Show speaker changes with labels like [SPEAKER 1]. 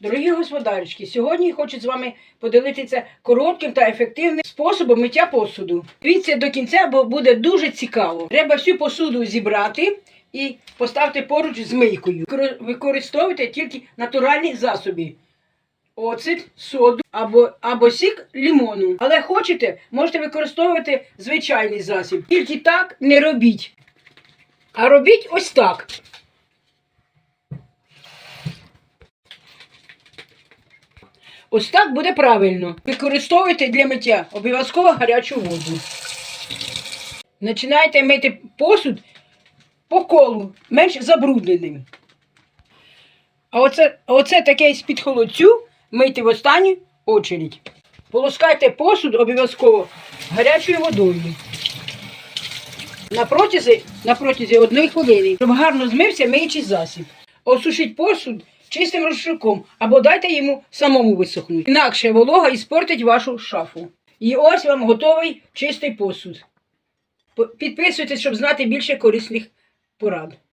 [SPEAKER 1] Дорогі господарочки, сьогодні хочу з вами поділитися коротким та ефективним способом миття посуду. Дивіться до кінця, бо буде дуже цікаво. Треба всю посуду зібрати і поставити поруч з мийкою. Використовуйте тільки натуральні засоби. Оцет, соду або, або сік лімону. Але хочете, можете використовувати звичайний засіб. Тільки так не робіть. А робіть ось так. Ось так буде правильно. Використовуйте для миття обов'язково гарячу воду. Починайте мити посуд по колу, менш забрудненим. А оце, оце таке з-під холодцю мийте в останню очередь. Полоскайте посуд обов'язково гарячою водою. На протязі, на протязі одної хвилини, щоб гарно змився миючий засіб. Осушіть посуд чистим розширком або дайте йому самому висохнути. Інакше волога іспортить вашу шафу. І ось вам готовий чистий посуд. Підписуйтесь, щоб знати більше корисних порад.